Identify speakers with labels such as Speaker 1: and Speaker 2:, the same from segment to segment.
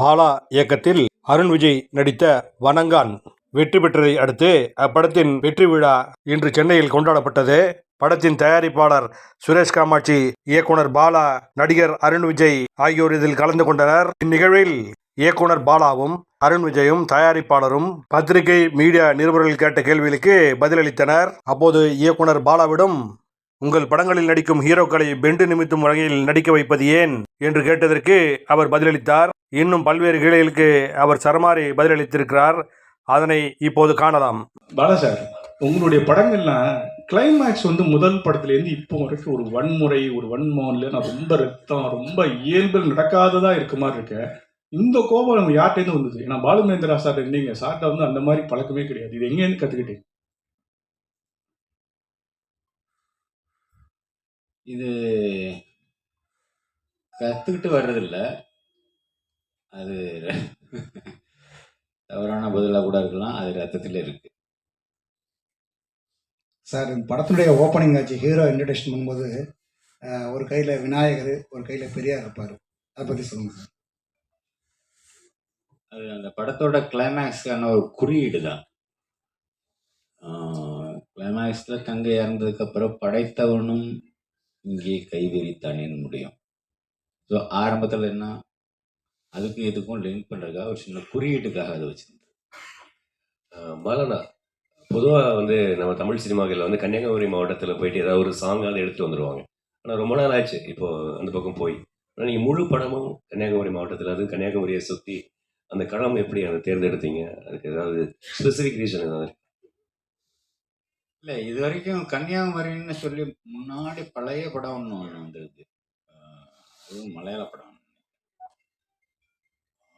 Speaker 1: பாலா இயக்கத்தில் அருண் விஜய் நடித்த வனங்கான் வெற்றி பெற்றதை அடுத்து அப்படத்தின் வெற்றி விழா இன்று சென்னையில் கொண்டாடப்பட்டது. படத்தின் தயாரிப்பாளர் சுரேஷ் காமாட்சி இயக்குனர் பாலா நடிகர் அருண் விஜய் ஆகியோர் இதில் கலந்து கொண்டனர். இந்நிகழ்வில் இயக்குனர் பாலாவும் அருண் விஜயும் தயாரிப்பாளரும் பத்திரிகை மீடியா நிருபர்கள் கேட்ட கேள்விகளுக்கு பதிலளித்தனர். அப்போது இயக்குனர் பாலாவிடம் உங்கள் படங்களில் நடிக்கும் ஹீரோக்களை பெண்டு நிமித்தும் வகையில் நடிக்க வைப்பது ஏன் என்று கேட்டதற்கு அவர் பதிலளித்தார். இன்னும் பல்வேறு கேள்விகளுக்கு அவர் சரமாரி பதிலளித்திருக்கிறார். அதனை இப்போது காணலாம்.
Speaker 2: பாலா சார் உங்களுடைய படங்கள்லாம் கிளைமேக்ஸ் வந்து முதல் படத்துலேருந்து இப்போ வரைக்கும் ஒரு வன்முறை ஒரு வன்மோன்ல நான் ரொம்ப ரத்தம் ரொம்ப இயல்பில் நடக்காததா இருக்க மாதிரி இருக்கேன் இந்த கோபம் நம்ம யார்கிட்டேருந்து வந்தது? ஏன்னா பாலுமேந்திரா சார் இருந்தீங்க. சார்ட்ட வந்து அந்த மாதிரி பழக்கமே கிடையாது. இது எங்கேருந்து கற்றுக்கிட்டீங்க
Speaker 3: இது கற்றுக்கிட்டு வர்றதில்ல. அது தவறான பதிலாக கூட இருக்கலாம். அது ரத்தத்தில் இருக்கு.
Speaker 4: சார் இந்த படத்தினுடைய ஓப்பனிங் ஆச்சு ஹீரோ இன்ட்ரடக்ஷன் பண்ணும்போது ஒரு கையில் விநாயகர் ஒரு கையில் பெரியார் இருப்பார். அதை பற்றி சொல்லுங்கள் சார்.
Speaker 3: அது அந்த படத்தோட கிளைமேக்ஸ்க்கான ஒரு குறியீடு தான் கிளைமேக்ஸில் தங்கை இறந்ததுக்கப்புறம் படைத்தவனும் இங்கே கைவிரித்தானே முடியும். ஸோ ஆரம்பத்தில் என்ன? அதுக்கும் இதுக்கும் லிங்க் பண்ணுறதுக்காக ஒரு சின்ன குறியீட்டுக்காக அதை வச்சிருந்தேன்.
Speaker 5: பாலனா பொதுவாக வந்து நம்ம தமிழ் சினிமாக்களில் வந்து கன்னியாகுமரி மாவட்டத்தில் போயிட்டு ஏதாவது ஒரு சாங்காவது எடுத்து வந்துடுவாங்க ஆனால் ரொம்ப நாள் ஆச்சு. இப்போ அந்த பக்கம் போய். ஆனால் நீங்கள் முழு படமும் கன்னியாகுமரி மாவட்டத்தில் அது கன்னியாகுமரியை சுற்றி அந்த களம் எப்படி அதை தேர்ந்தெடுத்தீங்க? அதுக்கு ஏதாவது ஸ்பெசிஃபிக் ரீசன் ஏதாவது
Speaker 3: இல்லை இது வரைக்கும் கன்னியாகுமரின்னு சொல்லி முன்னாடி பழைய படம் வந்திருக்கு ஆஹ் அதுவும் மலையாள படம்.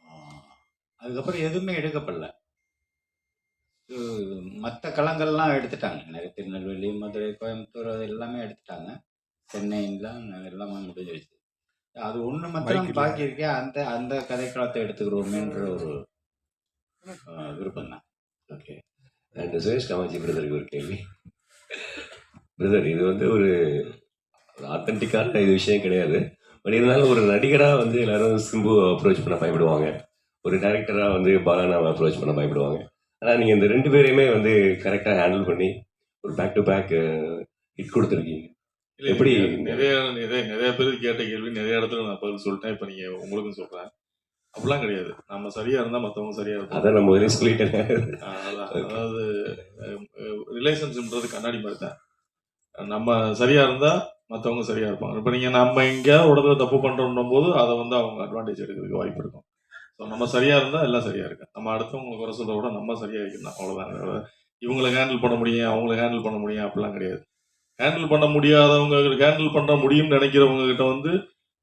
Speaker 3: ஆஹ் அதுக்கப்புறம் எதுவுமே எடுக்கப்படல. மற்ற களங்கள்லாம் எடுத்துட்டாங்க. நிறைய திருநெல்வேலி மதுரை கோயம்புத்தூர் அது எல்லாமே எடுத்துட்டாங்க. சென்னைலாம் எல்லாமே முடிஞ்சிருச்சு. அது ஒன்று மாத்திரம்
Speaker 1: மைக்கில்.
Speaker 3: பாக்கி இருக்கே அந்த அந்த கதைக்களத்தை எடுத்துக்கிறோமேன்ற ஒரு விருப்பம் தான்
Speaker 5: ஓகே. அண்ட் சுரேஷ் காமாட்சி பிரதருக்கு ஒரு கேள்வி. பிரதர் இது வந்து ஒரு ஆத்தென்டிக்கான இது விஷயம் கிடையாது. பட் இருந்தாலும் ஒரு நடிகராக வந்து எல்லாரும் சிம்பு அப்ரோச் பண்ண பயப்படுவாங்க. ஒரு டைரக்டராக வந்து பாலானாவை அப்ரோச் பண்ண பயப்படுவாங்க. ஆனால் நீங்கள் இந்த ரெண்டு பேரையுமே வந்து கரெக்டாக ஹேண்டில் பண்ணி ஒரு பேக் டு பேக் ஹிட் கொடுத்துருக்கீங்க. எப்படி
Speaker 6: நிறைய- நிறைய நிறைய பேருக்கு கேட்ட கேள்வி நிறைய இடத்துல நான் பதில் சொல்லிட்டேன். இப்போ நீங்க உங்களுக்கும் சொல்றேன். அப்படிலாம் கிடையாது. நம்ம சரியா இருந்தா மத்தவங்க சரியா இருப்பாங்க.
Speaker 5: அதை நான் முதலே சொல்லிட்டேன்.
Speaker 6: அதான். அதாவது ரிலேஷன்ஷிப்ன்றது கண்ணாடி மாதிரி தான். நம்ம சரியா இருந்தா மத்தவங்க சரியா இருப்பாங்க. இப்போ நீங்க நம்ம எங்கேயாவது ஒரு இடத்துல தப்பு பண்றோம் போது அதை வந்து அவங்க அட்வான்டேஜ் எடுக்கிறதுக்கு வாய்ப்பு இருக்கும். ஸோ நம்ம சரியா இருந்தா எல்லாம் சரியா இருக்கு நம்ம அடுத்தவங்களை குறை சொல்றத விட நம்ம சரியா இருக்கணும். அவ்வளவுதான். இவங்களை ஹேண்டில் பண்ண முடியும் அவங்களை ஹேண்டில் பண்ண முடியும் அப்படிலாம் கிடையாது. ஹேண்டில் பண்ண முடியாதவங்க ஹேண்டில் பண்ண முடியும்னு நினைக்கிறவங்க கிட்ட வந்து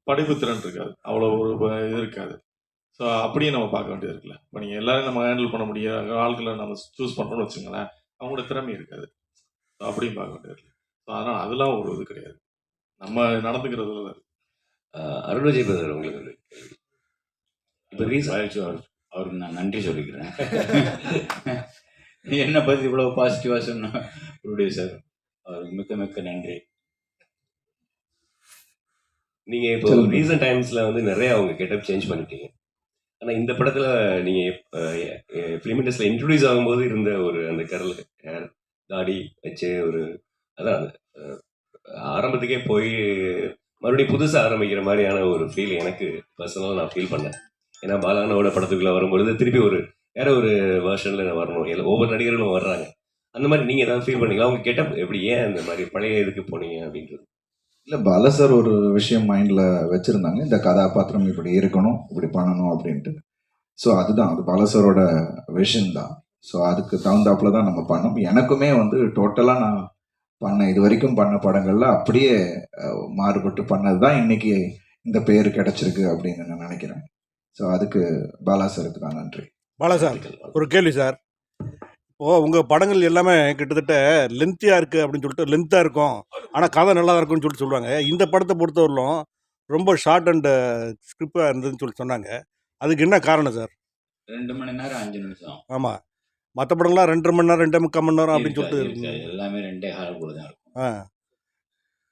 Speaker 6: படைப்பு திறன் இருக்காது. அவ்வளோ ஒரு இது இருக்காது. ஸோ அப்படியே நம்ம பார்க்க வேண்டியது இருக்குல்ல. இப்போ நீங்கள் எல்லாரும் நம்ம ஹேண்டில் பண்ண முடியாத ஆட்களை நம்ம சூஸ் பண்ணுறோம்னு வச்சுங்களேன் அவங்களோட திறமை இருக்காது. ஸோ அப்படியும் பார்க்க வேண்டியது இருக்கு ஸோ அதனால் அதெல்லாம் ஒரு இது கிடையாது. நம்ம நடந்துக்கிறதுல தான் இருக்கு.
Speaker 5: ஆஹ் அருண் விஜய் பிரதர் உங்களுக்கு இப்போ ரீசன்
Speaker 3: அவர் அவருக்கு நான் நன்றி சொல்லிக்கிறேன். என்னை பற்றி இவ்வளோ பாசிட்டிவாக சொன்ன? ப்ரொடியூசர் அவருக்கு மிக்க மிக்க நன்றி.
Speaker 5: நீங்க இப்போ. ரீசன்ட் டைம்ஸ்ல வந்து நிறைய அவங்க கெட்டப் சேஞ்ச் பண்ணிட்டீங்க. ஆனா இந்த படத்துல நீங்க ஃபிலிம் இன்ட்ரடியூஸ் ஆகும்போது இருந்த ஒரு அந்த கரல் ஹேர் தாடி வச்சு ஒரு அதான் ஆரம்பத்துக்கே போய் மறுபடியும் புதுசாக ஆரம்பிக்கிற மாதிரியான ஒரு ஃபீல் எனக்கு பர்சனலாக நான் ஃபீல் பண்ணேன். ஏன்னா பாலானோட படத்துக்குள்ளே வரும்பொழுது திருப்பி ஒரு வேற ஒரு வேர்ஷன்ல நான் வரணும். எல்லா ஒவ்வொரு நடிகர்களும் வர்றாங்க. அந்த மாதிரி நீங்கள் ஏதாவது ஃபீல் பண்ணீங்களா? அவங்க கெட்டப் எப்படி ஏன் அந்த மாதிரி பழைய இதுக்கு போனீங்க அப்படின்றது?
Speaker 7: இல்லை பால சார் ஒரு விஷயம் மைண்டில் வச்சுருந்தாங்க. இந்த கதாபாத்திரம் இப்படி இருக்கணும் இப்படி பண்ணணும் அப்படின்ட்டு. ஸோ அதுதான். அது பால சாரோட விஷன் தான். ஸோ அதுக்கு தகுந்தாப்புல தான் நம்ம பண்ணோம். எனக்குமே வந்து டோட்டலாக நான் பண்ண இது வரைக்கும் பண்ண படங்கள்ல அப்படியே மாறுபட்டு பண்ணது தான் இன்னைக்கு இந்த பேர் கிடைச்சிருக்கு அப்படின்னு நான் நினைக்கிறேன். ஸோ அதுக்கு பாலா சாருக்கு தான் நன்றி.
Speaker 1: பாலா சார் ஒரு கேள்வி சார். இப்போ உங்க படங்கள் எல்லாமே கிட்டத்தட்ட லென்த்தியா இருக்கு அப்படின்னு சொல்லிட்டு லென்த்தா இருக்கும். ஆனா கதை நல்லா இருக்கும்னு சொல்லிட்டு சொல்லுவாங்க இந்த படத்தை பொறுத்தவரையிலும் ரொம்ப ஷார்ட் அண்ட் ஸ்கிரிப்டா இருந்ததுன்னு சொல்லி சொன்னாங்க. அதுக்கு என்ன காரணம் சார்
Speaker 3: ரெண்டு மணி நேரம் அஞ்சு நிமிஷம்.
Speaker 1: ஆமா. மற்ற படம்லாம் ரெண்டரை மணி நேரம் ரெண்டே முக்கால் மணி நேரம் அப்படின்னு
Speaker 3: இருக்காது,
Speaker 1: சொல்லிட்டு
Speaker 3: இருக்காது. எல்லாமே ரெண்டே ஹால் கூட தான் இருக்கும்.
Speaker 1: ஆ.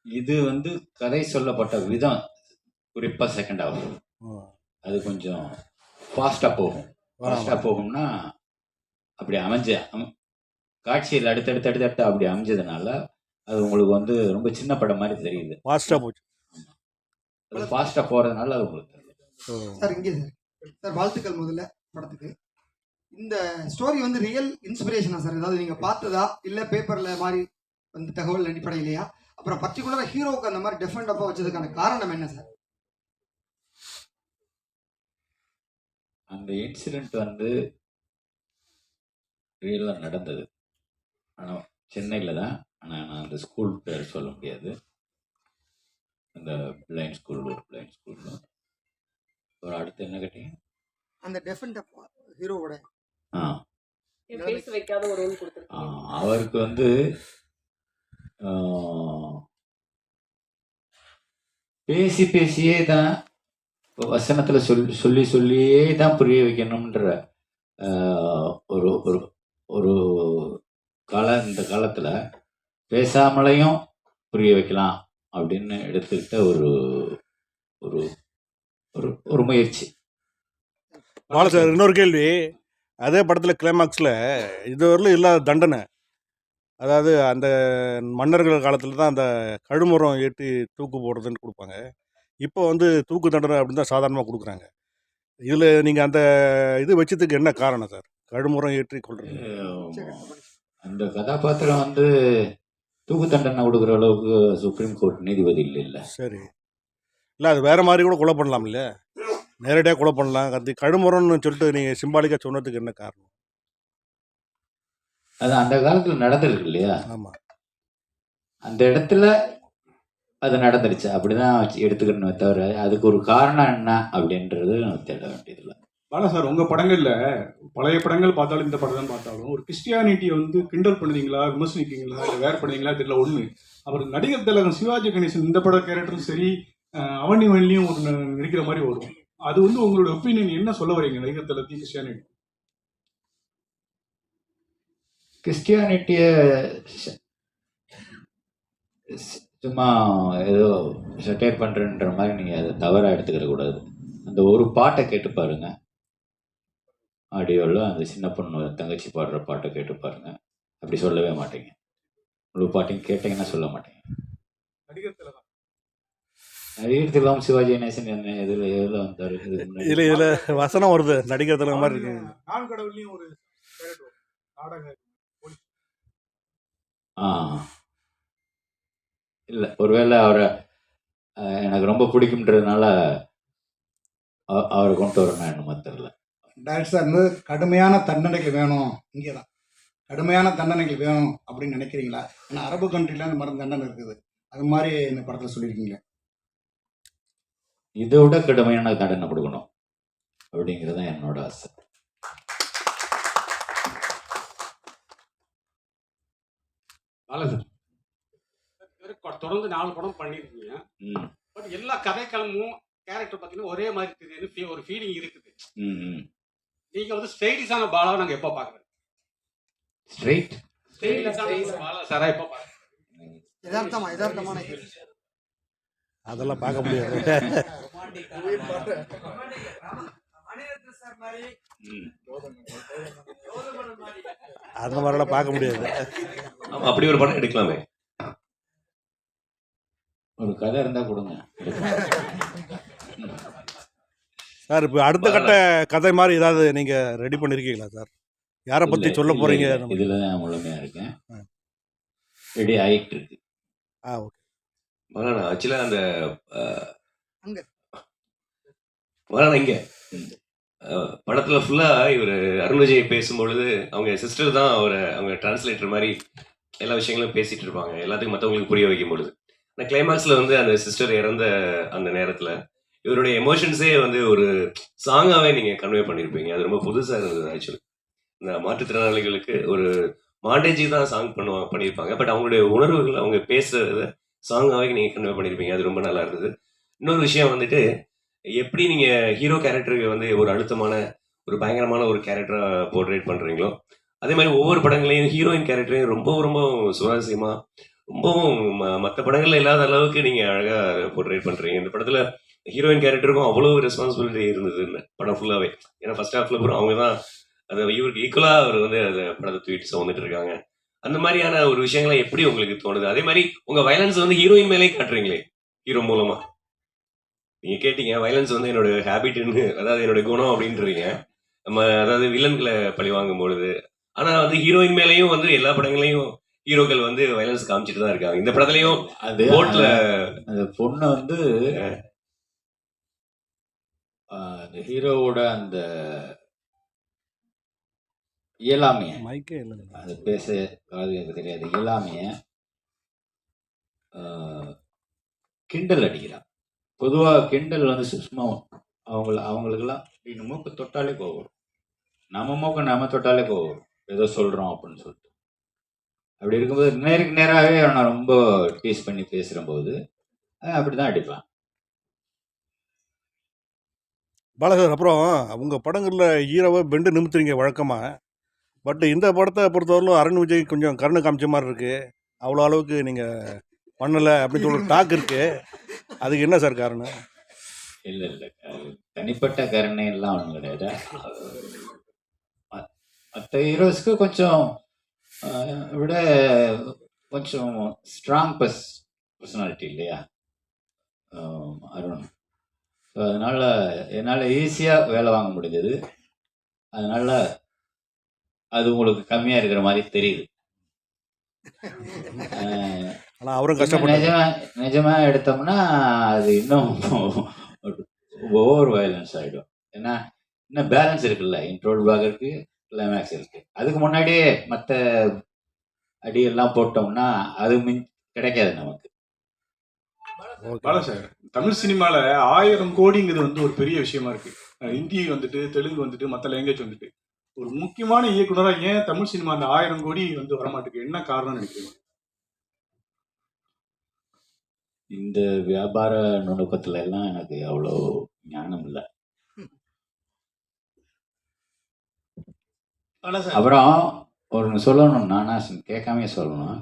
Speaker 3: இது வந்து கதை சொல்லப்பட்ட விதம் குறிப்பா செகண்ட் ஹாஃப்
Speaker 1: ஆ.
Speaker 3: அது கொஞ்சம் ஃபாஸ்ட்டாக போகும். ஃபாஸ்ட்டாக போகும்னா அப்படி அமைஞ்ச அம- காட்சியில் அடுத்தடுத்து அடுத்தடுத்து அப்படி அமைஞ்சதுனால அது உங்களுக்கு வந்து ரொம்ப சின்ன படம் மாதிரி தெரியுது.
Speaker 1: ஃபாஸ்ட்டாக போச்சு.
Speaker 3: அது ஃபாஸ்ட்டாக போகிறதுனால அது உங்களுக்கு தெரியுது.
Speaker 8: சார் இங்கே சார். சார் வாழ்த்துக்கள் முதல்ல படத்துக்கு. இந்த ஸ்டோரி வந்து ரியல் இன்ஸ்பிரேஷனா சார்? ஏதாவது நீங்க பார்த்ததா? இல்ல பேப்பர்ல மாதிரி வந்து தகவல் அடிப்படையிலையா? அப்புறம் பர்டிகுலரா ஹீரோவுக்கு அந்த மாதிரி டெஃபரெண்ட் அப்பா வச்சதுக்கான காரணம் என்ன சார்?
Speaker 3: அந்த இன்சிடெண்ட் வந்து ரியலாக நடந்தது. ஆனால் சென்னையில் தான். ஆனால் நான் அந்த ஸ்கூல் பேர் சொல்ல முடியாது. அந்த பிளைண்ட் ஸ்கூல் ஒரு பிளைண்ட் ஸ்கூலில் ஒரு அடுத்து என்ன கேட்டீங்க?
Speaker 8: அந்த அப்பா ஹீரோவோட
Speaker 3: ஆ.
Speaker 9: வைக்காத ஒரு ரோல் கொடுத்துருக்கீங்க.
Speaker 3: அவருக்கு வந்து ஆ, பேசி பேசியே தான் வசனத்தில் சொல் சொல்லி சொல்லியே தான் புரிய வைக்கணுன்ற ஒரு ஒரு ஒரு கால இந்த காலத்தில் பேசாமலையும் புரிய வைக்கலாம் அப்படின்னு எடுத்துக்கிட்ட ஒரு ஒரு ஒரு ஒரு முயற்சி.
Speaker 1: சார் இன்னொரு கேள்வி. அதே படத்தில் கிளைமாக்ஸில் இதுவரையிலும் இல்லாத தண்டனை. அதாவது அந்த மன்னர்கள் காலத்தில் தான் அந்த கழுமரம் ஏற்றி தூக்கு போடுறதுன்னு கொடுப்பாங்க. இப்போ வந்து தூக்கு தண்டனை அப்படின்னு தான் சாதாரணமாக கொடுக்குறாங்க. இதில் நீங்கள் அந்த இது வச்சதுக்கு என்ன காரணம் சார்? கழுமரம் ஏற்றி கொள்றது.
Speaker 3: அந்த கதாபாத்திரம் வந்து தூக்கு தண்டனை கொடுக்குற அளவுக்கு சுப்ரீம் கோர்ட் நீதிபதி இல்லை இல்லை.
Speaker 1: சரி. இல்லை அது வேறு மாதிரி கூட கொலை பண்ணலாம் இல்லையா நேரடியாக கொலை பண்ணலாம். அது கழுமரம்னு சொல்லிட்டு நீங்கள் சிம்பாலிக்காக சொன்னதுக்கு என்ன காரணம்?
Speaker 3: அது அந்த காலத்தில் நடந்திருக்கு இல்லையா?
Speaker 1: ஆமாம்
Speaker 3: அந்த இடத்துல அது நடந்துருச்சு. அப்படிதான் வச்சு எடுத்துக்கணுமே தவிர அதுக்கு ஒரு காரணம் என்ன அப்படின்றது நம்ம தேட வேண்டியதில்லை.
Speaker 2: பாலா சார் உங்க படங்கள்ல பழைய படங்கள் பார்த்தாலும் இந்த படம் தான் பார்த்தாலும் ஒரு கிறிஸ்டியானிட்டியை வந்து கிண்டல் பண்ணுவீங்களா விமர்சனிப்பீங்களா இல்லை வேர் பண்ணுவீங்களா தெரியல ஒண்ணு. அப்புறம் நடிகர் திலகம் சிவாஜி கணேசன் இந்த பட கேரக்டரும் சரி அவனி வழியும் ஒரு நடிக்கிற மாதிரி வரும். அது வந்து உங்களோட ஒப்பீனியன் என்ன சொல்ல வரீங்க நடிகர் திலகத்தையும் கிறிஸ்டியானிட்டி
Speaker 3: கிறிஸ்டியானிட்டிய சும்மா ஏதோ செட்டையர் பண்றேன்ற மாதிரி நீங்க அதை தவறா எடுத்துக்கிற கூடாது. அந்த ஒரு பாட்டை கேட்டு பாருங்க. ஆடியோவில் அந்த சின்ன பொண்ணு தங்கச்சி பாடுற பாட்டை கேட்டு பாருங்க. அப்படி சொல்லவே மாட்டீங்க. முழு பாட்டையும் கேட்டீங்கன்னா சொல்ல மாட்டீங்க.
Speaker 2: நடிகர் திலகம்
Speaker 3: திலகம் சிவாஜி கணேசன் என்ன இதில் எதில் வந்தார்?
Speaker 1: இதில் இதில் வசனம் வருது நடிகர் தலைவர் மாதிரி இருக்கு.
Speaker 2: நான் கடவுள்லயும் ஒரு. நாடக
Speaker 3: ஆ. இல்லை. ஒருவேளை அவரை எனக்கு ரொம்ப பிடிக்கும்ன்றதுனால அவ- அவரை கொண்டு வரணும் என்னமோ தெரில
Speaker 4: டைரக்டர் சார் வந்து கடுமையான தண்டனைகள் வேணும். இங்கே தான். கடுமையான தண்டனைகள் வேணும் அப்படின்னு நினைக்கிறீங்களா? ஏன்னா அரபு கண்ட்ரில இந்த மாதிரி தண்டனை இருக்குது. அது மாதிரி இந்த படத்தில் சொல்லியிருக்கீங்களே.
Speaker 3: இதை விட கடுமையான தண்டனை கொடுக்கணும். அப்படிங்கிறது தான் என்னோட ஆசை.
Speaker 10: தொடர்ந்து நாலு படம் பண்ணியிருக்கீங்க.
Speaker 3: ம்.
Speaker 10: பட் எல்லா கதைக்களமும் கேரக்டர் பார்த்தீங்கன்னா ஒரே மாதிரி feel- ஒரு ஃபீலிங் இருக்குது.
Speaker 3: ம் ம்.
Speaker 10: நீங்க வந்து ஸ்டைலிஷான பாலாவை நாங்க எப்போ பார்க்குறோம்
Speaker 3: ஸ்ட்ரைட்
Speaker 10: பாலா. சாரா எப்போ பார்க்குறோம்
Speaker 8: யதார்த்தமா யதார்த்தமான.
Speaker 1: அதெல்லாம் பார்க்க முடியாது.
Speaker 3: ம்.
Speaker 1: அந்த மாதிரிலாம் பார்க்க முடியாது.
Speaker 5: அப்படி ஒரு படம் எடுக்கலாமே.
Speaker 3: ஒரு கதை இருந்தால் கொடுங்க.
Speaker 1: சார் இப்போ அடுத்த கட்ட கதை மாதிரி ஏதாவது நீங்கள் ரெடி பண்ணியிருக்கீங்களா சார்? யாரை பற்றி சொல்ல போகிறீங்க
Speaker 3: இதில் தான் முழுமையாக இருக்கேன். ரெடி ஆகிட்டு இருக்கு.
Speaker 1: ஆ ஓகே.
Speaker 5: மகானா ஆக்சுவலாக அந்த. மகானா இங்க. படத்துல ஃபுல்லா இவர் அருண் விஜய் பேசும்பொழுது அவங்க சிஸ்டர் தான் அவரை அவங்க டிரான்ஸ்லேட்டர் மாதிரி எல்லா விஷயங்களும் பேசிட்டு இருப்பாங்க. எல்லாத்துக்கும் மற்றவங்களுக்கு புரிய வைக்கும் பொழுது நான் கிளைமேக்ஸ்ல வந்து அந்த சிஸ்டர் இறந்த அந்த நேரத்துல இவருடைய எமோஷன்ஸே வந்து ஒரு சாங்காவே நீங்க கன்வே பண்ணியிருப்பீங்க அது ரொம்ப புதுசா இருந்தது ஆக்சுவலி இந்த மாற்றுத்திறனாளிகளுக்கு ஒரு மாண்டேஜி தான் சாங் பண்ணுவாங்க பண்ணியிருப்பாங்க பட் அவங்களுடைய உணர்வுகள் அவங்க பேசுறத சாங்காவே நீங்க கன்வே பண்ணியிருப்பீங்க அது ரொம்ப நல்லா இருந்தது. இன்னொரு விஷயம் வந்துட்டு எப்படி நீங்க ஹீரோ கேரக்டருக்கு வந்து ஒரு அழுத்தமான ஒரு பயங்கரமான ஒரு கேரக்டரா போர்ட்ரேட் பண்றீங்களோ அதே மாதிரி ஒவ்வொரு படங்களையும் ஹீரோயின் கேரக்டரையும் ரொம்ப ரொம்ப சுவாரஸ்யமா ரொம்பவும் மற்ற படங்கள்ல இல்லாத அளவுக்கு நீங்க அழகா போர்ட்ரேட் பண்றீங்க. இந்த படத்துல ஹீரோயின் கேரக்டருக்கும் அவ்வளோ ரெஸ்பான்சிபிலிட்டி இருந்தது படம் ஃபுல்லாகவே ஏன்னா ஃபர்ஸ்ட் ஹாஃப்ல அப்புறம் அவங்க தான் அது இவருக்கு ஈக்குவலாக அவர் வந்து அந்த படத்தை தூக்கிட்டு வந்துட்டு இருக்காங்க. அந்த மாதிரியான ஒரு விஷயங்கள்லாம் எப்படி உங்களுக்கு தோணுது? அதே மாதிரி உங்க வயலன்ஸ் வந்து ஹீரோயின் மேலே காட்டுறீங்களே ஹீரோ மூலமா. நீங்க கேட்டீங்க வயலன்ஸ் வந்து என்னோட ஹேபிட்னு அதாவது என்னோட குணம் அப்படின்றீங்க. நம்ம அதாவது வில்லன்களை பழி வாங்கும் பொழுது. ஆனா வந்து ஹீரோயின் மேலேயும் வந்து எல்லா படங்களையும் ஹீரோக்கள் வந்து வயலன்ஸ் காமிச்சிட்டு தான் இருக்காங்க. இந்த படத்துலயும்
Speaker 3: அது
Speaker 5: கோர்ட்ல
Speaker 3: அந்த பொண்ணு வந்து அந்த ஹீரோவோட அந்த இயலாமைய அது பேச காது எனக்கு தெரியாது. இயலாமைய கிண்டல் அடிக்கிறான். பொதுவாக கிண்டல் வந்து சு- சும்மா அவங்கள அவங்களுக்கெல்லாம் இந்த மூக்கு தொட்டாலே கோவம் நம்ம மூக்கு நம்ம தொட்டாலே கோவம் ஏதோ சொல்கிறோம் அப்படின்னு சொல்லிட்டு. அப்படி இருக்கும்போது நேருக்கு நேராகவே அவனை ரொம்ப டீஸ் பண்ணி பேசுகிற போது அப்படி தான் அடிப்பான்.
Speaker 1: பாலகர் அப்புறம் உங்கள் படங்களில் ஹீரோவை பெண்டு நிமித்துறீங்க வழக்கமாக பட் இந்த படத்தை பொறுத்தவரையிலும் அருண் விஜய் கொஞ்சம் கருணை காமிச்ச மாதிரி இருக்குது அவ்வளோ அளவுக்கு நீங்கள் பண்ணலை அப்படின்னு சொல்கிற டாக் இருக்குது அதுக்கு என்ன சார் காரணம்?
Speaker 3: இல்லை இல்லை. தனிப்பட்ட கருணை எல்லாம் ஒன்றும் கிடையாது மற்ற ஹீரோஸ்க்கு கொஞ்சம் விட கொஞ்சம் ஸ்ட்ராங் பர்ஸ் பர்சனாலிட்டி இல்லையா? அருண் ஸோ அதனால் என்னால் ஈஸியாக வேலை வாங்க முடிஞ்சது. அதனால் அது உங்களுக்கு கம்மியாக இருக்கிற மாதிரி தெரியுது.
Speaker 1: அவரும்
Speaker 3: நிஜமா நிஜமா எடுத்தோம்னா அது இன்னும் ஓவர் வயலன்ஸ் ஆகிடும் ஏன்னா இன்னும் பேலன்ஸ் இருக்குல்ல. இன்ட்ரோல் பாக் கிளைமேக்ஸ் இருக்கு. அதுக்கு முன்னாடியே மற்ற அடியெல்லாம் போட்டோம்னா அது மின் கிடைக்காது நமக்கு.
Speaker 2: பாலா சார் தமிழ் சினிமால ஆயிரம் கோடிங்கிறது வந்து ஒரு பெரிய விஷயமா இருக்கு. ஹிந்தி வந்துட்டு தெலுங்கு வந்துட்டு மற்ற லாங்குவேஜ் வந்துட்டு. ஒரு முக்கியமான இயக்குனரா ஏன் தமிழ் சினிமா அந்த ஆயிரம் கோடி வந்து வரமாட்டேங்குது? என்ன காரணம்னு நினைக்கிறீங்க?
Speaker 3: இந்த வியாபார நுணுக்கத்துல எல்லாம் எனக்கு அவ்வளோ ஞானம் இல்லை
Speaker 10: ஆனால் சார்
Speaker 3: அப்புறம் ஒரு சொல்லணும் நானா கேட்காமே சொல்லணும்.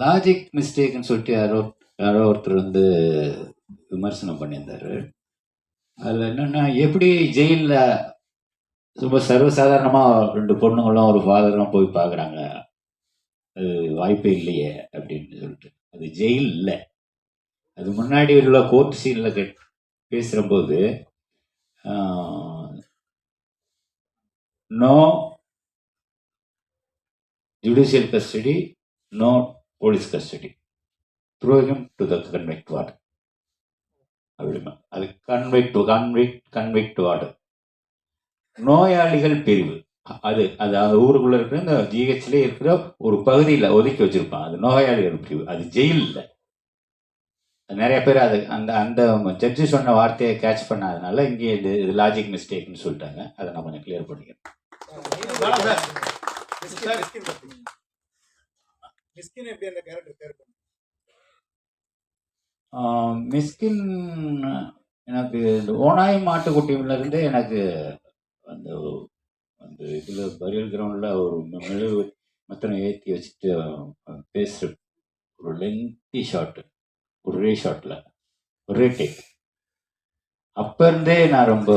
Speaker 3: லாஜிக் மிஸ்டேக்னு சொல்லிட்டு யாரோ யாரோ ஒருத்தர் வந்து விமர்சனம் பண்ணியிருந்தாரு. அதில் என்னென்னா எப்படி ஜெயிலில் ரொம்ப சர்வசாதாரணமாக ரெண்டு பொண்ணுங்களும் ஒரு ஃபாதரும் போய் பார்க்குறாங்க. அது வாய்ப்பே இல்லையே அப்படின்னு சொல்லிட்டு. அது ஜெயில் இல்லை. அது முன்னாடி உள்ள கோர்ட் சீனில் cut பேசுகிறபோது no judicial custody no police custody Throw to the the convict ward. அப்படிமா அது கன்வெக்ட் கன்வெக்ட் கன்வெக்ட் வார்டு நோயாளிகள் பிரிவு. அது அது அந்த ஊருக்குள்ள இருக்கிற இந்த ஜிஹெச்ல இருக்கிற ஒரு பகுதியில் ஒதுக்கி வச்சிருப்பான் அது நோயாளிகள் பிரிவு. அது ஜெயில் இல்லை நிறைய பேர் அது அந்த அந்த ஜட்ஜு சொன்ன வார்த்தையை கேட்ச் பண்ணாதனால இங்கே இது இது லாஜிக் மிஸ்டேக்னு சொல்லிட்டாங்க. அதை நான் கொஞ்சம் கிளியர் பண்ணிக்கிறேன்.
Speaker 4: மிஸ்கின் எப்படி
Speaker 3: மிஸ்கின் எனக்கு இந்த ஓனாய் மாட்டுக்குட்டியமிலேருந்தே எனக்கு அந்த அந்த இதில் பரியல் கிரவுண்டில் ஒரு மெழுகு மத்தனை ஏற்றி வச்சுட்டு அவன் பேசுகிற ஒரு லென்த்தி ஷாட்டு ஒரே ஷாட்டில் ஒரே டேக் அப்போ இருந்தே நான் ரொம்ப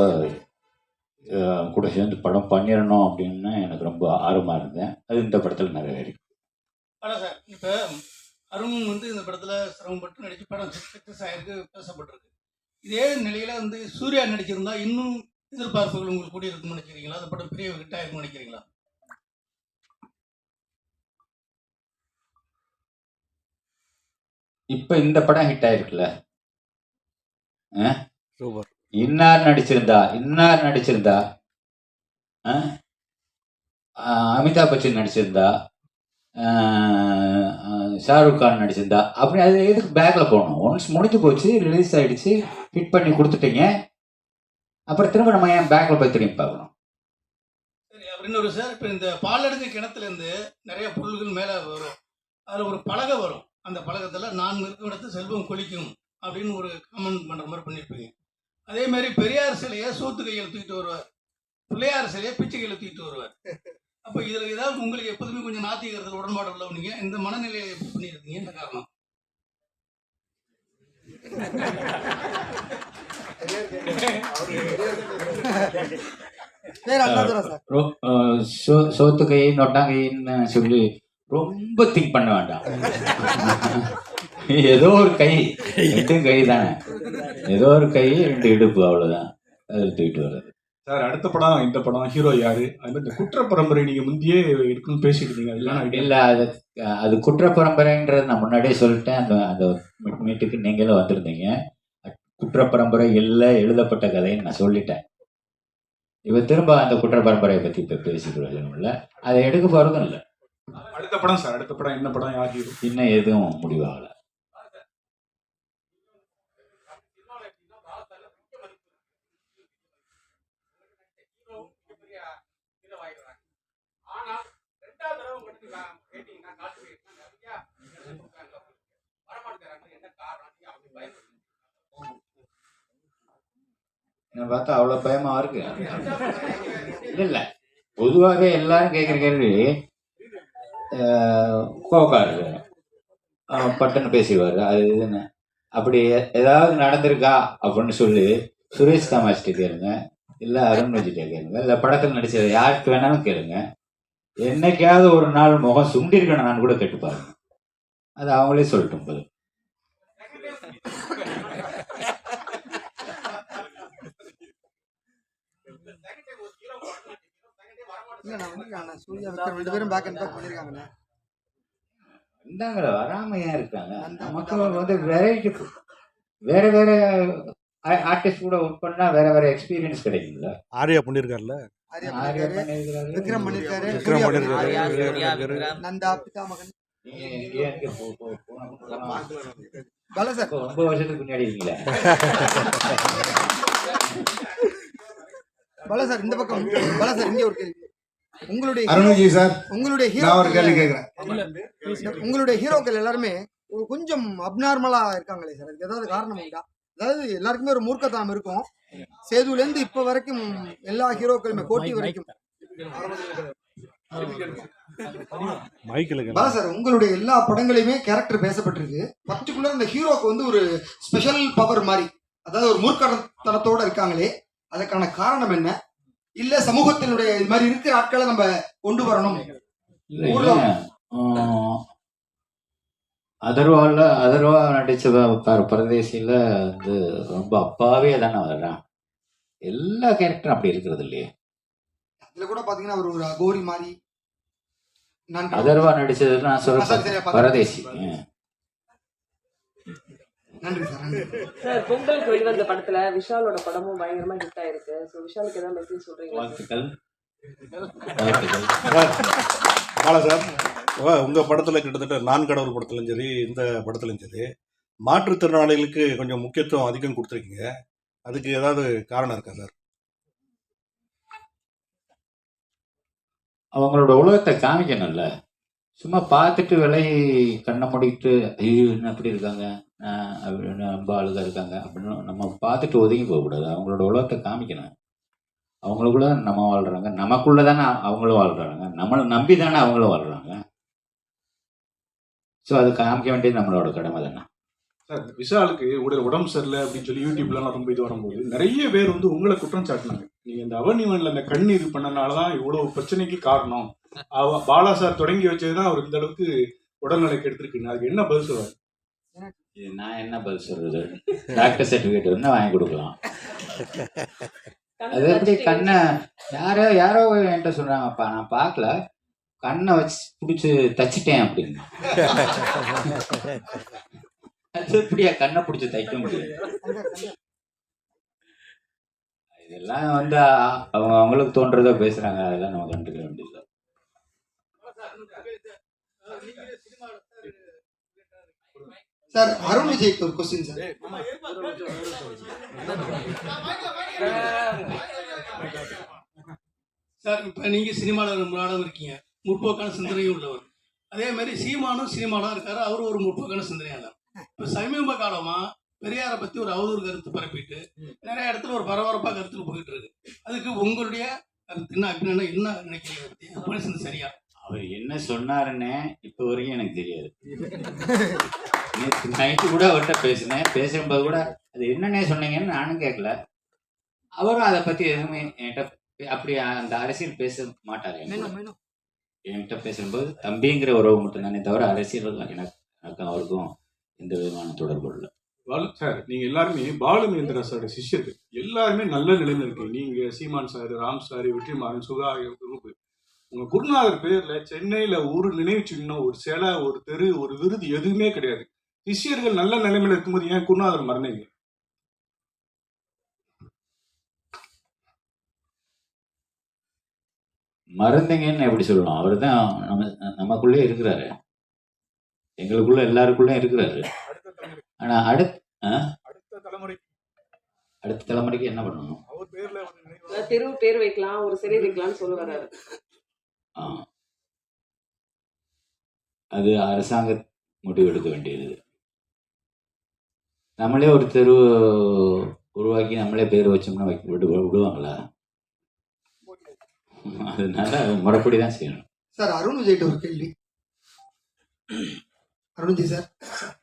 Speaker 3: கூட சேர்ந்து படம் பண்ணிடணும் அப்படின்னு எனக்கு ரொம்ப ஆர்வமாக இருந்தேன். அது இந்த படத்தில் நிறைவேறி
Speaker 10: ஆனால் சார். இப்போ அருண் வந்து இந்த படத்தில் சிரமப்பட்டு நடிச்சு படம் சக்ஸஸ் ஆயிருக்கு பேசப்பட்டிருக்கு. இதே நிலையில வந்து சூர்யா நடிச்சிருந்தா இன்னும் எதிர்பார்ப்புகள் உங்களுக்கு கூடி இருக்கும்னு நினைக்கிறீங்களா? அந்த படம் பெரிய ஹிட் ஆயிருக்கும்னு நினைக்கிறீங்களா?
Speaker 3: இப்போ இந்த படம் ஹிட் ஆயிருக்குல்ல?
Speaker 1: சூப்பர்
Speaker 3: இன்னார் நடிச்சிருந்தா இன்னார் நடிச்சிருந்தா ஆ? அமிதாப் பச்சன் நடிச்சிருந்தா ஷாருக் கான் நடிச்சிருந்தா அப்படி அது எதுக்கு பேக்கில் போகணும் ஒன்ஸ் முடிஞ்சு போச்சு ரிலீஸ் ஆகிடுச்சு ஹிட் பண்ணி கொடுத்துட்டீங்க. அப்புறம் திரும்ப நம்ம ஏன் பேக்கில் போய் திரும்பி பார்க்கணும்?
Speaker 10: சரி அப்படின்னு ஒரு சார் இப்போ இந்த பாலடுக்கு கிணத்துலேருந்து நிறைய பொருள்கள் மேலே வரும். அதில் ஒரு பலகை வரும். அந்த பலகத்தில் நான் இருக்கும் இடத்து செல்வம் கொளிக்கும் அப்படின்னு ஒரு கமெண்ட் பண்ணுற மாதிரி பண்ணியிருப்பீங்க. அதே மாதிரி பெரியார் சிலையை சோத்து கையில் தூக்கிட்டு வருவார். பிள்ளையார் சிலையை பிச்சை கையில் தூக்கிட்டு வருவார். அப்போ இதில் ஏதாவது உங்களுக்கு எப்போதுமே கொஞ்சம் நாத்திகரத்தில் உடன்பாடு உள்ளவங்க இந்த மனநிலையை எப்படி பண்ணியிருக்கீங்க என்ன காரணம்?
Speaker 3: சோத்து கை நொட்டாங்கைன்னு சொல்லி ரொம்ப திங்க் பண்ண வேண்டாம். ஏதோ ஒரு கை ரெண்டும் கை தானே. ஏதோ ஒரு கை ரெண்டு இடுப்பு அவ்வளவுதான். அதில் தூக்கிட்டு வர்றது.
Speaker 2: சார் அடுத்த படம் இந்த படம் ஹீரோ யாரு? அது இந்த குற்ற பரம்பரை நீங்க முந்தையே இருக்குன்னு பேசிட்டு இருந்தீங்க.
Speaker 3: இல்ல அது அது குற்ற பரம்பரைன்றது நான் முன்னாடியே சொல்லிட்டேன். அந்த அந்த மீட்டுக்கு நீங்களும் வந்திருந்தீங்க. குற்ற பரம்பரை இல்லை எழுதப்பட்ட கதைன்னு நான் சொல்லிட்டேன். இவ திரும்ப அந்த குற்ற பரம்பரையை பத்தி இப்ப பேசிக்கிறோம் இல்ல. அதை எடுக்க போறதும் இல்லை.
Speaker 2: அடுத்த படம் சார் அடுத்த படம் என்ன படம் யார்
Speaker 3: இன்னும் எதுவும் முடிவாகல. என்ன பார்த்தா அவ்வளவு பயமா இருக்கு. இல்ல இல்ல. பொதுவாகவே எல்லாரும் கேட்குற கேள்வி ஆஹ், பட்டுன்னு பேசிடுவாரு அது இதுன்னு. அப்படி ஏதாவது நடந்திருக்கா அப்படின்னு சொல்லி சுரேஷ் காமாட்சிட்ட கேளுங்க இல்லை அருண் விஜய்கிட்ட கேளுங்க இல்லை படத்தில் நடிச்ச யாருக்கு வேணாலும் கேளுங்க. என்னைக்காவது ஒரு நாள் முகம் சுண்டிருக்கணும் நான் கூட கேட்டு பாருங்க அது அவங்களே சொல்லட்டும் போது
Speaker 8: இல்ல நான் வந்து சூர்யா விக்ரம் ரெண்டு பேரும் பேக் அண்ட் பேக் பண்ணிருக்காங்கண்ணே.
Speaker 3: இந்தாங்கள வராம ஏன் இருக்காங்க. மக்கள் வந்து வெரைட்டி வேற வேற ஆர்டிஸ்ட் கூட ஒர்க் பண்ணா வேற வேற எக்ஸ்பீரியன்ஸ் கிடைக்கும்ல.
Speaker 1: ஆர்யா பண்ணியிருக்காருல்ல
Speaker 8: விக்ரம் பண்ணிருக்காரு
Speaker 1: விக்ரம் பண்ணிருக்காரு.
Speaker 8: நந்தா பிதாமகன்
Speaker 3: ஏன் ஏன் இங்க போ- போ- போன பக்கம்
Speaker 8: பல சார்.
Speaker 3: இப்போ ரொம்ப வருஷத்துக்கு முன்னாடி இருக்கீங்களே.
Speaker 8: பல சார் இந்த பக்கம். பல சார் இங்க ஒரு கேள்வி. உங்களுடைய
Speaker 4: சார்
Speaker 8: உங்களுடைய
Speaker 4: நான் ஒரு கேள்வி
Speaker 8: ஹீரோ
Speaker 4: கேட்குறேன்
Speaker 8: உங்களுடைய ஹீரோக்கள் எல்லாருமே கொஞ்சம் அப்நார்மலா இருக்காங்களே சார். அதுக்கு ஏதாவது காரணம் உண்டா? அதாவது எல்லாருக்குமே ஒரு மூர்க்கத்தனம் இருக்கும். சேதுல இருந்து இப்ப வரைக்கும் எல்லா ஹீரோக்களுமே போட்டி வரைக்கும். சார் உங்களுடைய எல்லா படங்களையுமே கேரக்டர் பேசப்பட்டிருக்கு. பர்டிகுலர் இந்த ஹீரோக்கு வந்து ஒரு ஸ்பெஷல் பவர் மாதிரி. அதாவது ஒரு மூர்க்கத்தனத்தோட இருக்காங்களே அதுக்கான காரணம் என்ன? இல்ல சமூகத்தினுடைய இது மாதிரி இருக்கிற ஆட்களை நம்ம கொண்டு வரணும்.
Speaker 3: அதர்வால அதர்வா பர- பரதேசியில வந்து ரொம்ப அப்பாவே தானே வர்றான் எல்லா கேரக்டரும் அப்படி இருக்கிறது இல்லையே.
Speaker 8: இதுல கூட பாத்தீங்கன்னா அவர் ஒரு அகோரி மாதிரி நான்
Speaker 3: அதர்வா நடிச்சது நான் சொல்றேன் பரதேசி.
Speaker 8: நன்றி சார்
Speaker 9: பொங்கலுக்கு வெளிவந்த படத்துல விஷாலோட படமும் பயங்கரமா ஹிட் ஆயிருக்கு. ஸோ விஷாலுக்கு ஏதாவது மெசேஜ் சொல்றீங்களா?
Speaker 3: வாழ்த்துக்கள். வாழ்த்துக்கள்.
Speaker 1: சார். உங்கள் படத்தில் கிட்டத்தட்ட நான் கடவுள் படத்துலையும் சரி இந்த படத்துலையும் சரி மாற்றுத்திறனாளிகளுக்கு கொஞ்சம் முக்கியத்துவம் அதிகம் கொடுத்துருக்கீங்க. அதுக்கு ஏதாவது காரணம் இருக்கா சார்?
Speaker 3: அவங்களோட உலகத்தை காமிக்கணும்ல. சும்மா பார்த்துட்டு விலை கண்ணை மூடிக்கிட்டு ஐயோ என்ன அப்படி இருக்காங்க? அப்படின்னு ரொம்ப ஆளுக இருக்காங்க? அப்படின்னு நம்ம பார்த்துட்டு ஒதுங்கி போகக்கூடாது. அவங்களோட உலகத்தை காமிக்கணும். அவங்களுக்குள்ள நம்ம வாழ்கிறாங்க நமக்குள்ள தானே அவங்களும் வாழ்கிறாங்க நம்மளை நம்பி தானே அவங்களும் வாழ்கிறாங்க ஸோ அது காமிக்க வேண்டியது நம்மளோட கடமை தானே.
Speaker 2: சார் விஷாலுக்கு உடல் உடம்பு சரியில்லை அப்படின்னு சொல்லி யூடியூப்லாம் ரொம்ப இது வரும்போது நிறைய பேர் வந்து உங்களை குற்றம் சாட்டினாங்க. நீங்க இந்த அவனிவன்ல அந்த கண்ணீர் பண்ணனாலதான் இவ்வளவு பிரச்சனைக்கு காரணம். அவ பாலா சார் தொடங்கி வச்சதுதான் அவர் இந்த அளவுக்கு உடல்நிலைக்கு எடுத்திருக்குன்னு. அதுக்கு என்ன பதில் சொல்றாரு
Speaker 3: இது நான் என்ன பதில் சொல்றது? டாக்டர் சர்டிஃபிகேட் வந்து வாங்கி கொடுக்கலாம். அது எப்படி கண்ணை யாரோ யாரோ என்கிட்ட சொல்றாங்கப்பா. நான் பார்க்கல. கண்ணை வச்சு பிடிச்சி தச்சிட்டேன் அப்படின்னு. அது எப்படியா கண்ணை பிடிச்சி தைக்க முடியும்? இதெல்லாம் வந்து அவங்க அவங்களுக்கு தோன்றதோ பேசுறாங்க அதெல்லாம் நம்ம கண்டுக்க வேண்டியது
Speaker 8: சார் அருண் விஜய்க்கு ஒரு கொஸ்டின் சார்.
Speaker 10: சார் இப்போ நீங்கள் சினிமாவில் ரொம்ப நாளும் இருக்கீங்க. முற்போக்கான சிந்தனையும் உள்ளவர். அதே மாதிரி சீமானும் சினிமாலாம் இருக்காரு. அவரும் ஒரு முற்போக்கான சிந்தனையாளர். இப்போ சமீப காலமாக பெரியாரை பற்றி ஒரு அவதூறு கருத்து பரப்பிட்டு நிறைய இடத்துல ஒரு பரபரப்பாக கருத்துக்கு போயிட்டு இருக்கு. அதுக்கு உங்களுடைய கருத்து என்ன அப்படின்னு என்ன நினைக்கிறீங்க? பத்தி? சரியா?
Speaker 3: அவர் என்ன சொன்னாருன்னு இப்போ வரைக்கும் எனக்கு தெரியாது. நேற்று நைட்டு கூட அவர்கிட்ட பேசினேன். பேசும்போது கூட அது என்னன்னே சொன்னீங்கன்னு நானும் கேட்கல அவரும் அதை பற்றி எதுவுமே என்கிட்ட அப்படி அந்த அரசியல் பேச மாட்டார் என் கூட.
Speaker 8: மேலும் மேலும்
Speaker 3: என்கிட்ட பேசும்போது தம்பிங்கிற உறவு மட்டும்தானே தவிர அரசியல் எனக்கு எனக்கும் அவருக்கும் எந்த விதமான தொடர்பு இல்லை.
Speaker 2: பாலு சார் நீங்க எல்லாருமே பாலுமேந்திரா சாரோட சிஷ்யர்கள். எல்லாருமே நல்ல நிலையில இருக்கீங்க. நீங்க Seeman sir Ram sir Vetrimaaran Suka group உங்க குருநாதர் பேர்ல சென்னையில ஒரு நினைவு சின்னம் ஒரு சிலை ஒரு தெரு ஒரு விருது எதுவுமே கிடையாது. சிஷ்யர்கள் நல்ல நிலைமையில இருக்கும்போது ஏன் குருநாதர் மறந்தீங்க?
Speaker 3: மறந்தீங்கன்னு எப்படி சொல்லலாம் அவர் தான் நம்ம நமக்குள்ளே இருக்கிறாரு. எங்களுக்குள்ள எல்லாருக்குள்ளே இருக்கிறாரு. ஆனா அடுத்த
Speaker 2: அடுத்த தலைமுறை
Speaker 3: அடுத்த தலைமுறைக்கு என்ன பண்ணணும்?
Speaker 2: அவர் பேர்ல ஒரு நினைவு
Speaker 9: தெரு பேர் வைக்கலாம் ஒரு சிலை வைக்கலாம்னு சொல்ல வர்றாரு.
Speaker 3: அது அரசாங்க முடிவு எடுக்க வேண்டியது. நம்மளே ஒரு தெரு உருவாக்கி நம்மளே பேர் வச்சோம்னா விடுவாங்களா? அதனால முறைப்படி தான் செய்யணும்.
Speaker 8: சார் அருண் விஜய்கிட்ட ஒரு கேள்வி. அருண்ஜி சார்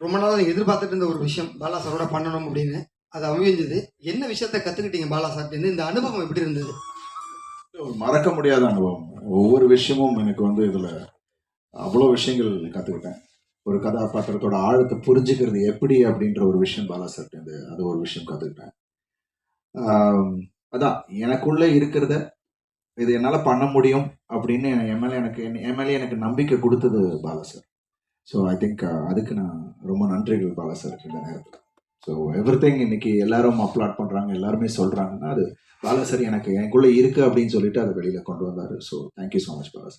Speaker 8: ரொம்ப நாளாக எதிர்பார்த்துட்டு இருந்த ஒரு விஷயம் பாலா சாரோட பண்ணணும் அப்படின்னு. அது அமைஞ்சது. என்ன விஷயத்த கற்றுக்கிட்டீங்க பாலா சார்ட்டு இந்த அனுபவம் எப்படி இருந்தது?
Speaker 7: ஒரு மறக்க முடியாத அனுபவம். ஒவ்வொரு விஷயமும் எனக்கு வந்து இதுல அவ்வளோ விஷயங்கள் கத்துக்கிட்டேன். ஒரு கதாபாத்திரத்தோட ஆழத்தை புரிஞ்சுக்கிறது எப்படி அப்படின்ற ஒரு விஷயம் பாலா சார்ட்டு அது ஒரு விஷயம் கத்துக்கிட்டேன். அதான் எனக்குள்ள இருக்கிறத இது என்னால் பண்ண முடியும் அப்படின்னு எம்எல்ஏ எனக்கு என் எனக்கு நம்பிக்கை கொடுத்தது Bala sir. So I think அதுக்கு நான் ரொம்ப நன்றிகள் பாலா சாருக்கு இந்த நேரத்தில். ஸோ எவ்ரி இன்னைக்கு எல்லாரும் அப்லாட் பண்ணுறாங்க எல்லாருமே சொல்கிறாங்கன்னா அது பாலா சார் எனக்கு எனக்குள்ளே இருக்குது அப்படின்னு சொல்லிட்டு அதை வெளியில் கொண்டு வந்தார். So thank you so much Bala sir.